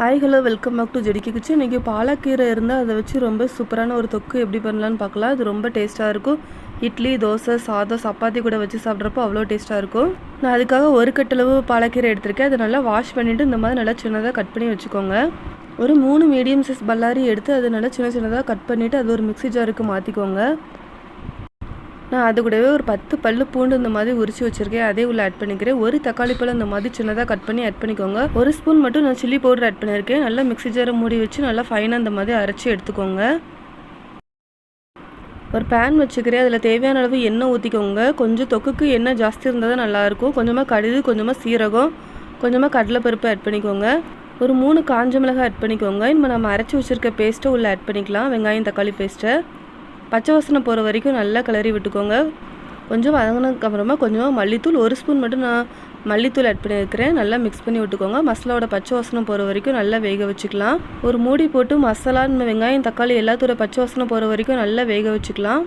Hi hello welcome back to ஜெடிக்கி kitchen இன்றைக்கி பாலக்கீரை இருந்தால் அதை வச்சு ரொம்ப சூப்பரான ஒரு தொக்கு எப்படி பண்ணலான்னு பார்க்கலாம். அது ரொம்ப டேஸ்ட்டாக இருக்கும். இட்லி தோசை சாதம் சப்பாத்தி கூட வச்சு சாப்பிட்றப்போ அவ்வளோ டேஸ்ட்டாக இருக்கும். நான் அதுக்காக ஒரு கட்டளவு பாலக்கீரை எடுத்திருக்கேன். அதை நல்லா வாஷ் பண்ணிவிட்டு இந்த மாதிரி நல்லா சின்னதாக கட் பண்ணி வச்சுக்கோங்க. ஒரு மூணு மீடியம் சைஸ் பல்லாரி எடுத்து அதை நல்லா சின்ன சின்னதாக கட் பண்ணிவிட்டு அது ஒரு மிக்ஸி ஜாருக்கு மாற்றிக்கோங்க நான் அது கூடவே ஒரு பத்து பல்லு பூண்டு இந்த மாதிரி உரிச்சு வச்சுருக்கேன். அதே உள்ள ஆட் பண்ணிக்கிறேன். ஒரு தக்காளி பழம் இந்த மாதிரி சின்னதாக கட் பண்ணி ஆட் பண்ணிக்கோங்க. ஒரு ஸ்பூன் மட்டும் நான் சில்லி பவுடர் ஆட் பண்ணியிருக்கேன். நல்லா மிக்ஸி ஜாரை மூடி வச்சு நல்லா ஃபைனாக இந்த மாதிரி அரைச்சி எடுத்துக்கோங்க. ஒரு பேன் வச்சுக்கிறேன். அதில் தேவையான அளவு எண்ணெய் ஊற்றிக்கோங்க கொஞ்சம் தொக்குக்கு எண்ணெய் ஜாஸ்தி இருந்தால் தான் நல்லாயிருக்கும் கொஞ்சமாக கடுகு கொஞ்சமாக சீரகம் கொஞ்சமாக கடலைப்பருப்பு ஆட் பண்ணிக்கோங்க. ஒரு மூணு காஞ்ச மிளகாய் ஆட் பண்ணிக்கோங்க. இப்போ நம்ம அரைச்சி வச்சுருக்க பேஸ்ட்டை உள்ளே ஆட் பண்ணிக்கலாம். வெங்காயம் தக்காளி பேஸ்ட்டை பச்சை வாசனை போகிற வரைக்கும் நல்லா கிளறி விட்டுக்கோங்க. கொஞ்சம் வதங்கினதுக்கு அப்புறமா கொஞ்சமாக மல்லித்தூள் ஒரு ஸ்பூன் மட்டும் நான் மல்லித்தூள் ஆட் பண்ணியிருக்கிறேன். நல்லா மிக்ஸ் பண்ணி விட்டுக்கோங்க. மசாலாவோட பச்சை வாசனை போகிற வரைக்கும் நல்லா வேக வச்சுக்கலாம். ஒரு மூடி போட்டு மசாலா வெங்காயம் தக்காளி எல்லாத்தோட பச்சை வாசனை போகிற வரைக்கும் நல்லா வேக வச்சுக்கலாம்.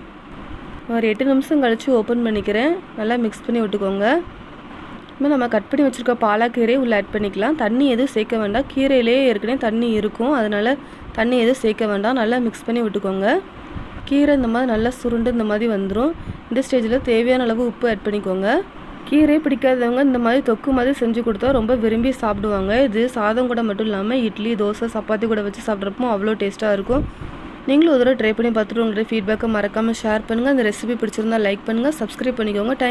ஒரு எட்டு நிமிஷம் கழித்து ஓப்பன் பண்ணிக்கிறேன். நல்லா மிக்ஸ் பண்ணி விட்டுக்கோங்க. இப்போ நம்ம கட் பண்ணி வச்சுருக்க பாலாக்கீரை உள்ளே ஆட் பண்ணிக்கலாம். தண்ணி எதுவும் சேர்க்க வேண்டாம். கீரையிலே ஏற்கனவே தண்ணி இருக்கும். அதனால் தண்ணி எதுவும் சேர்க்க வேண்டாம். நல்லா மிக்ஸ் பண்ணி விட்டுக்கோங்க. கீரை இந்த மாதிரி நல்லா சுருண்டு இந்த மாதிரி வந்துடும் இந்த ஸ்டேஜில் தேவையான அளவு உப்பு ஆட் பண்ணிக்கோங்க. கீரை பிடிக்காதவங்க இந்த மாதிரி தொக்கு மாதிரி செஞ்சு கொடுத்தா ரொம்ப விரும்பி சாப்பிடுவாங்க. இது சாதம் கூட மட்டும் இல்லாமல் இட்லி தோசை சப்பாத்தி கூட வச்சு சாப்பிட்றப்போ அவ்வளோ டேஸ்ட்டாக இருக்கும். நீங்களும் ஒரு தடவை ட்ரை பண்ணி பார்த்துட்டு உங்களுடைய ஃபீட்பேக்கை மறக்காமல் ஷேர் பண்ணுங்கள் அந்த ரெசிபி பிடிச்சிருந்தா லைக் பண்ணுங்கள் சப்ஸ்கிரைப் பண்ணிக்கோங்க. தேங்க்